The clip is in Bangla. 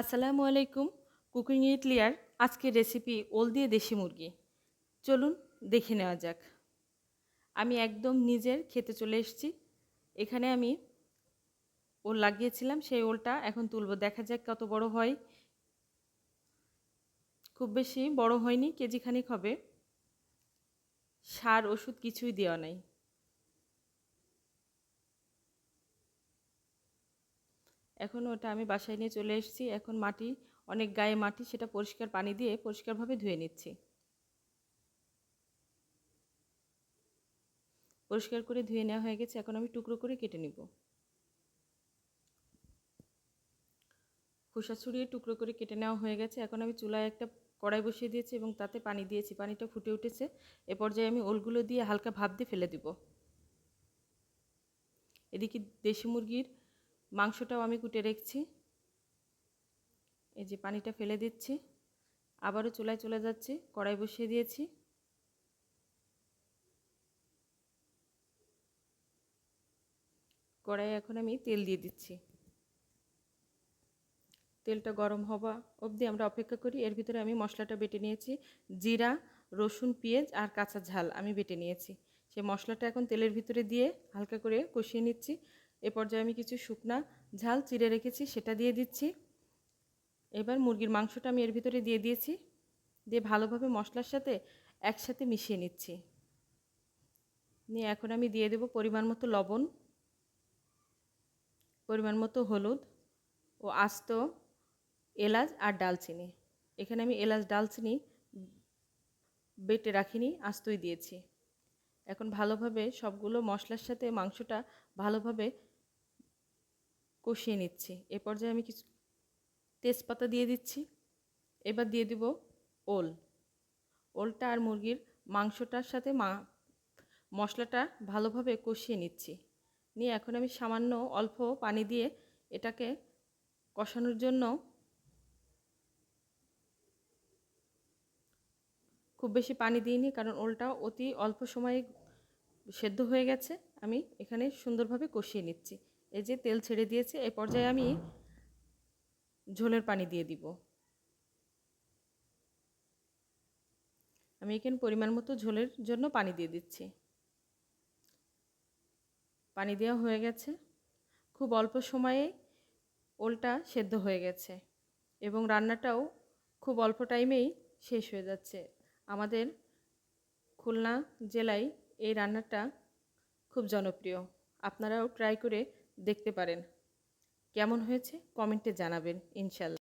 আসসালামু আলাইকুম, কুকিং ইট লিয়ার আজকের রেসিপি ওল দিয়ে দেশি মুরগি। চলুন দেখে নেওয়া যাক। আমি একদম নিজের খেতে চলে এসেছি। এখানে আমি ওল লাগিয়েছিলাম, সেই ওলটা এখন তুলব। দেখা যাক কত বড় হয়। খুব বেশি বড় হয়নি কেজি খানিক হবে। সার, ওষুধ কিছুই দেওয়া নাই। এখন ওটা আমি বাসায় নিয়ে চলে এসেছি। এখন মাটি, অনেক গায়ে মাটি, সেটা পরিষ্কার পানি দিয়ে পরিষ্কারভাবে ধুয়ে নিচ্ছি। পরিষ্কার করে ধুয়ে নেওয়া হয়ে গেছে। এখন আমি টুকরো করে কেটে নিব। খোসা ছড়িয়ে টুকরো করে কেটে নেওয়া হয়ে গেছে। এখন আমি চুলায় একটা কড়াই বসিয়ে দিয়েছি এবং তাতে পানি দিয়েছি। পানিটা ফুটে উঠেছে। এ পর্যায়ে আমি ওলগুলো দিয়ে হালকা ভাপ দিয়ে ফেলে দিব। এদিকে দেশি মুরগির মাংসটাও আমি কুটে রেখেছি। এই যে পানিটা ফেলে দিচ্ছি। আবারও চুলায় চলে যাচ্ছি, কড়াই বসিয়ে দিয়েছি। কড়াই এখন আমি তেল দিয়ে দিচ্ছি। তেলটা গরম হওয়া অবধি আমরা অপেক্ষা করি। এর ভিতরে আমি মশলাটা বেটে নিয়েছি। জিরা, রসুন, পেঁয়াজ আর কাঁচা ঝাল আমি বেটে নিয়েছি। সেই মশলাটা এখন তেলের ভিতরে দিয়ে হালকা করে কষিয়ে নিচ্ছি। এ পর্যায়ে আমি কিছু শুকনা ঝাল চিড়ে রেখেছি, সেটা দিয়ে দিচ্ছি। এবার মুরগির মাংসটা আমি এর ভিতরে দিয়ে দিয়েছি। দিয়ে ভালোভাবে মশলার সাথে একসাথে মিশিয়ে নিচ্ছি। নিয়ে এখন আমি দিয়ে দেব পরিমাণ মতো লবণ, পরিমাণ মতো হলুদ ও আস্ত এলাচ আর ডালচিনি। এখানে আমি এলাচ, ডালচিনি বেটে রাখিনি, আস্তই দিয়েছি। এখন ভালোভাবে সবগুলো মশলার সাথে মাংসটা ভালোভাবে কষিয়ে নিচ্ছি। এ পর্যায়ে আমি কিছু তেজপাতা দিয়ে দিচ্ছি। এবার দিয়ে দিব ওল। ওলটা আর মুরগির মাংসটার সাথে মা, মশলাটা ভালোভাবে কষিয়ে নিচ্ছি। নিয়ে এখন আমি সামান্য অল্প পানি দিয়ে এটাকে কষানোর জন্য খুব বেশি পানি দিইনি কারণ ওলটা অতি অল্প সময়ে সেদ্ধ হয়ে গেছে। আমি এখানে সুন্দরভাবে কষিয়ে নিচ্ছি। এই যে তেল ছেড়ে দিয়েছে এই পর্যায়ে আমি ঝোলের পানি দিয়ে দিব। আমি এখানে পরিমাণ মতো ঝোলের জন্য পানি দিয়ে দিচ্ছি। পানি দেওয়া হয়ে গেছে। খুব অল্প সময়ে ওলটা সেদ্ধ হয়ে গেছে এবং রান্নাটাও খুব অল্প টাইমেই শেষ হয়ে যাচ্ছে। আমাদের খুলনা জেলায় এই রান্নাটা খুব জনপ্রিয়। আপনারাও ট্রাই করে দেখতে পারেন। কেমন হয়েছে? কমেন্টে জানাবেন ইনশাল্লাহ।